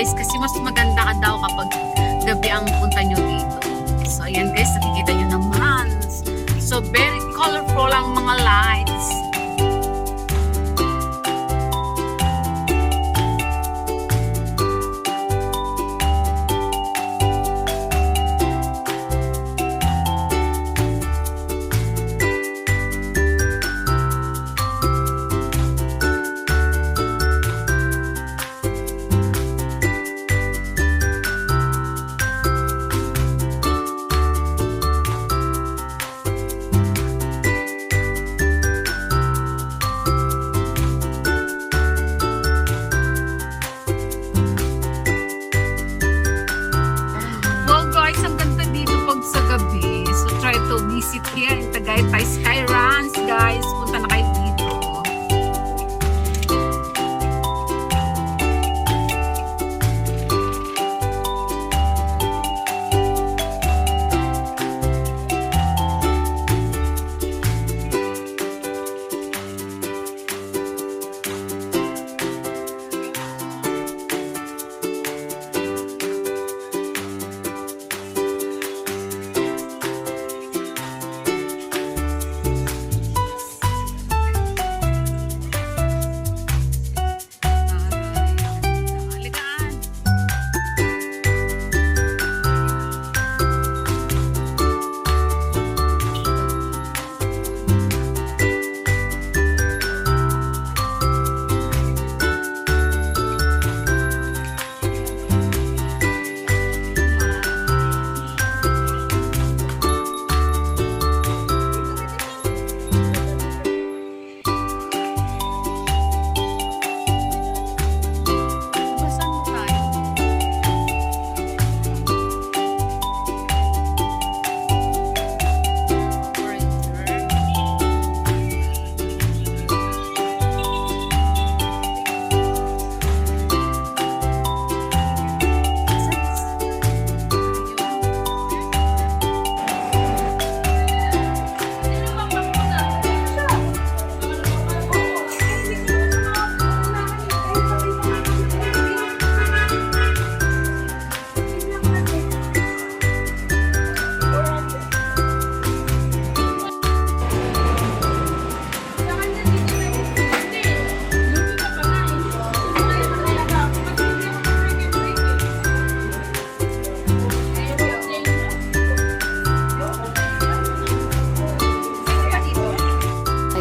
guys kasi mas maganda ka daw kapag gabi ang punta nyo dito. So ayan guys, nakikita nyo naman. So very try to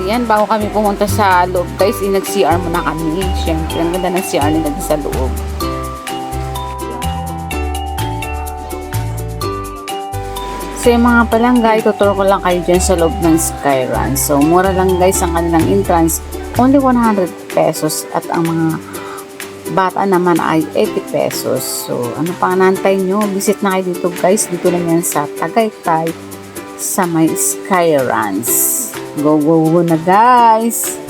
Ayan, bago kami pumunta sa loob, guys, nag-CR muna kami. Siyempre, ang ganda ng CR nila sa loob. So, yung mga palangga, ituturo ko lang kayo dyan sa loob ng Skyrun. So, mura lang guys ang kanilang entrance. Only 100 pesos. At ang mga bata naman ay 80 pesos. So, ano pa nantay nyo? Visit na kayo dito guys. Dito lang yan sa Tagaytay sa may Skyruns. Go, go, go na guys!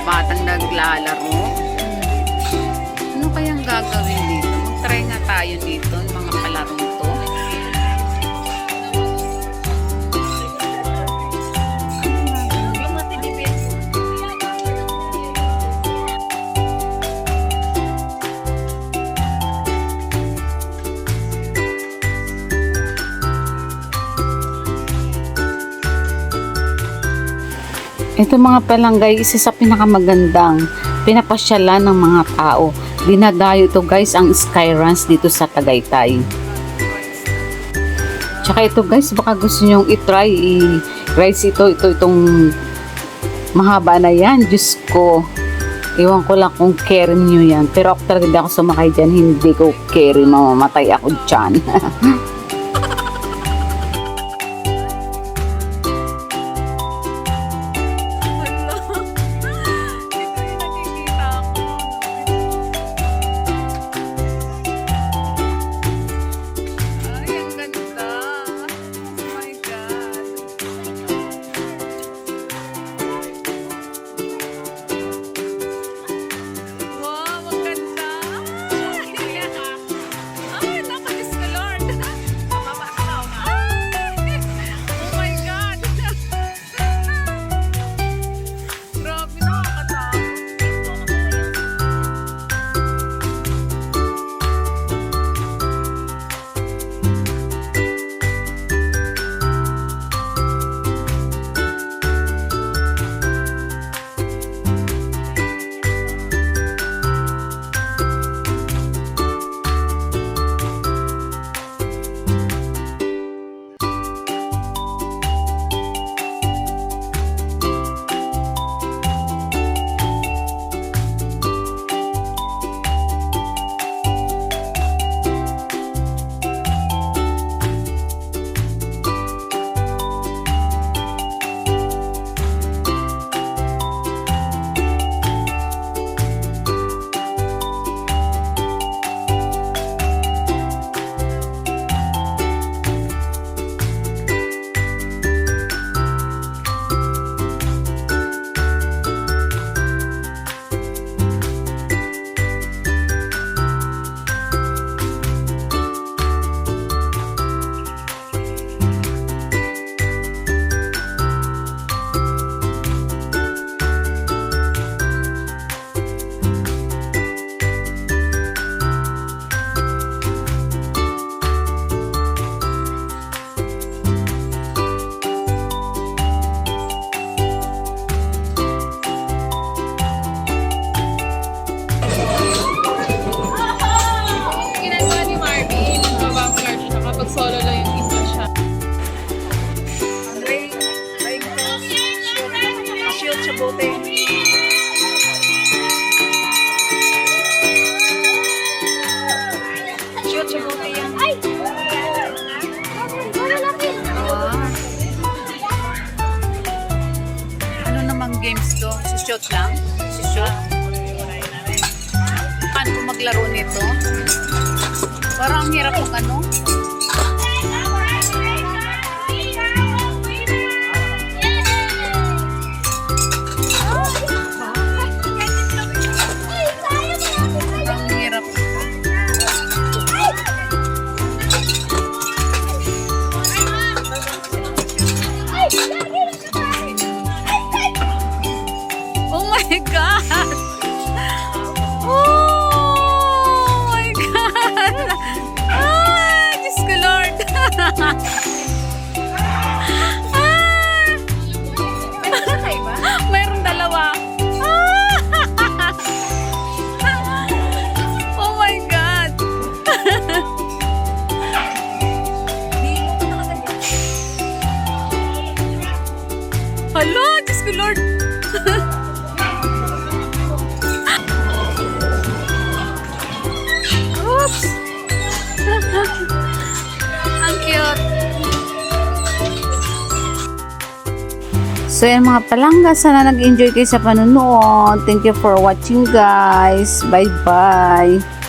Mga batang naglalaro. Ano kayang gagawin dito? Mag-try nga tayo dito, mga palarong Ito mga palanggay, isa sa pinakamagandang pinapasyalan ng mga tao. Dinadayo ito guys ang Skyruns dito sa Tagaytay. Tsaka ito guys, baka gusto nyong itry, i-rides ito, ito itong mahaba na yan. Diyos ko, Iwan ko lang kung carry nyo yan. Pero ako talaga ako sumakay dyan. Hindi ko carry. Mamamatay ako dyan. to? Sushoot lang? Sushoot? Paano ko maglaro nito? Parang ang hirap ng ano. So yan mga palangga, sana nag-enjoy kayo sa panunood. Thank you for watching guys. Bye-bye.